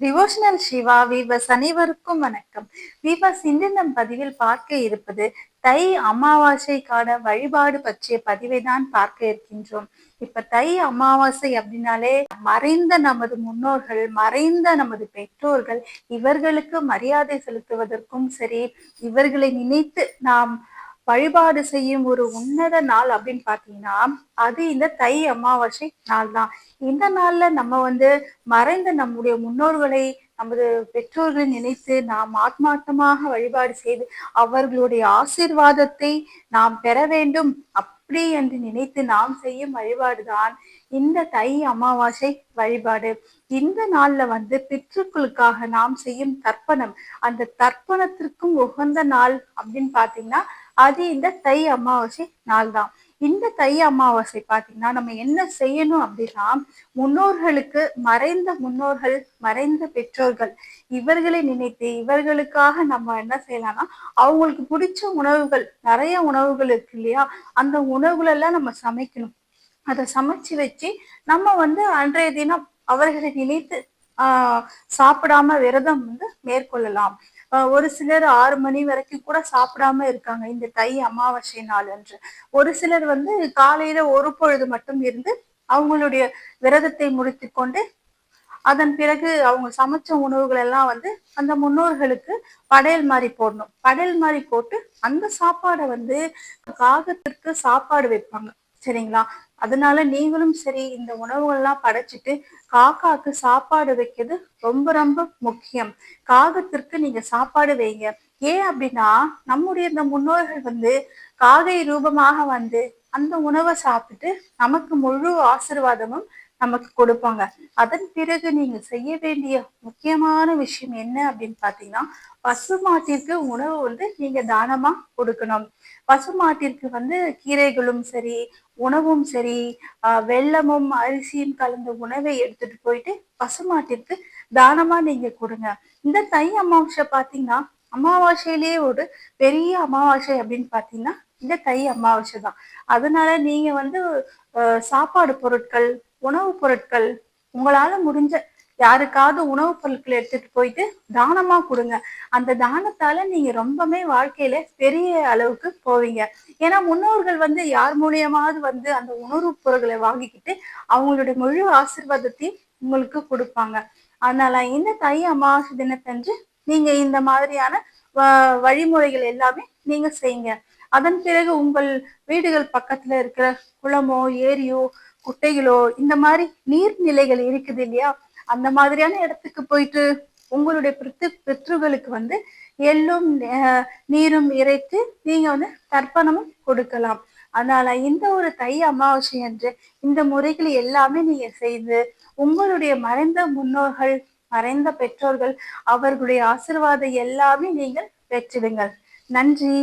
Devotional Siva views அனைவருக்கும் வணக்கம். Views இன்று நம் பதிவில் பார்க்க இருப்பது தை அமாவாசைக்கான வழிபாடு பற்றிய பதிவை தான் பார்க்க இருக்கின்றோம். இப்ப தை அமாவாசை அப்படின்னாலே மறைந்த நமது முன்னோர்கள் மறைந்த நமது பெற்றோர்கள் இவர்களுக்கு மரியாதை செலுத்துவதற்கும் சரி இவர்களை நினைத்து நாம் வழிபாடு செய்யும் ஒரு உன்னத நாள் அப்படின்னு பாத்தீங்கன்னா அது இந்த தை அமாவாசை நாள் தான் இந்த நாள்ல நம்ம வந்து மறைந்த நம்முடைய முன்னோர்களை நமது பெற்றோர்களை நினைத்து நாம் ஆத்மார்த்தமாக வழிபாடு செய்து அவர்களுடைய ஆசிர்வாதத்தை நாம் பெற வேண்டும் அப்படி என்று நினைத்து நாம் செய்யும் வழிபாடுதான் இந்த தை அமாவாசை வழிபாடு. இந்த நாள்ல வந்து பிற்றுக்களுக்காக நாம் செய்யும் தர்ப்பணம். அந்த தர்ப்பணத்திற்கும் உகந்த நாள் அப்படின்னு பாத்தீங்கன்னா அது இந்த தை அமாவாசை நாள் தான் இந்த தை அமாவாசை பார்த்தீங்கன்னா நம்ம என்ன செய்யணும் அப்படின்னா முன்னோர்களுக்கு மறைந்த முன்னோர்கள் மறைந்த பெற்றோர்கள் இவர்களை நினைத்து இவர்களுக்காக நம்ம என்ன செய்யலாம்னா அவங்களுக்கு பிடிச்ச உணவுகள் நிறைய உணவுகள் இருக்கு இல்லையா? அந்த உணவுகளெல்லாம் நம்ம சமைக்கணும். அதை சமைச்சு வச்சு நம்ம வந்து அன்றைய தினம் அவர்களை நினைத்து ஆஹ் சாப்பிடாம விரதம் வந்து மேற்கொள்ளலாம். ஒரு சிலர் ஆறு மணி வரைக்கும் கூட சாப்பிடாம இருக்காங்க. இந்த தை அமாவாசை நாள் அன்று. ஒரு சிலர் வந்து காலையில ஒரு பொழுது மட்டும் இருந்து அவங்களுடைய விரதத்தை முடித்து கொண்டு அதன் பிறகு அவங்க சமைச்ச உணவுகள் எல்லாம் வந்து அந்த முன்னோர்களுக்கு படையல் மாதிரி போடணும். படையல் மாதிரி போட்டு அந்த சாப்பாடை வந்து காகத்திற்கு சாப்பாடு வைப்பாங்க. சரிங்களா? அதனால நீங்களும் சரி இந்த உணவுகள்லாம் படைச்சிட்டு காக்காக்கு சாப்பாடு வைக்கிறது ரொம்ப ரொம்ப முக்கியம். காகத்திற்கு நீங்க சாப்பாடு வைங்க. ஏன் அப்படின்னா நம்முடைய இந்த முன்னோர்கள் வந்து காகை ரூபமாக வந்து அந்த உணவை சாப்பிட்டு நமக்கு முழு ஆசிர்வாதமும் நமக்கு கொடுப்பாங்க. அதன் பிறகு நீங்க செய்ய வேண்டிய முக்கியமான விஷயம் என்ன அப்படின்னு பாத்தீங்கன்னா பசு மாட்டிற்கு உணவு வந்து நீங்க தானமா கொடுக்கணும். பசு மாட்டிற்கு வந்து கீரைகளும் சரி உணவும் சரி வெள்ளமும் அரிசியும் கலந்த உணவை எடுத்துட்டு போயிட்டு பசுமாட்டிற்கு தானமா நீங்க கொடுங்க. இந்த தை அமாவாசை பாத்தீங்கன்னா அமாவாசையிலேயே ஒரு பெரிய அமாவாசை அப்படின்னு பாத்தீங்கன்னா இந்த தை அமாவாசை தான். அதனால நீங்க வந்து சாப்பாடு பொருட்கள் உணவுப் பொருட்கள். உங்களால முடிஞ்ச யாருக்காவது உணவுப் பொருட்களை எடுத்துட்டு போயிட்டு தானமா கொடுங்க. அந்த தானத்தால நீங்க ரொம்பவே வாழ்க்கையில பெரிய அளவுக்கு போவீங்க. ஏன்னா முன்னோர்கள் வந்து யார் மூலியமாவது வந்து அந்த உணவுப் பொருட்களை வாங்கிக்கிட்டு அவங்களுடைய முழு ஆசிர்வாதத்தையும் உங்களுக்கு கொடுப்பாங்க. அதனால இந்த தை அமாவாசை தினத்தன்று நீங்க இந்த மாதிரியான வழிமுறைகள் எல்லாமே நீங்க செய்யுங்க. அதன் பிறகு உங்கள் வீடுகள் பக்கத்துல இருக்கிற குளமோ ஏரியோ குட்டைகளோ இந்த மாதிரி நீர்நிலைகள் இருக்குது இல்லையா? அந்த மாதிரியான இடத்துக்கு போயிட்டு உங்களுடைய பித்து பித்ருகளுக்கு வந்து எள்ளும் நீரும் இறைத்து நீங்க வந்து தர்ப்பணமும் கொடுக்கலாம். அதனால இந்த ஒரு தை அமாவாசை என்று இந்த முறைகள் எல்லாமே நீங்க செய்து உங்களுடைய மறைந்த முன்னோர்கள் மறைந்த பெற்றோர்கள் அவர்களுடைய ஆசிர்வாதம் எல்லாமே நீங்கள் பெற்றிடுங்கள். நன்றி.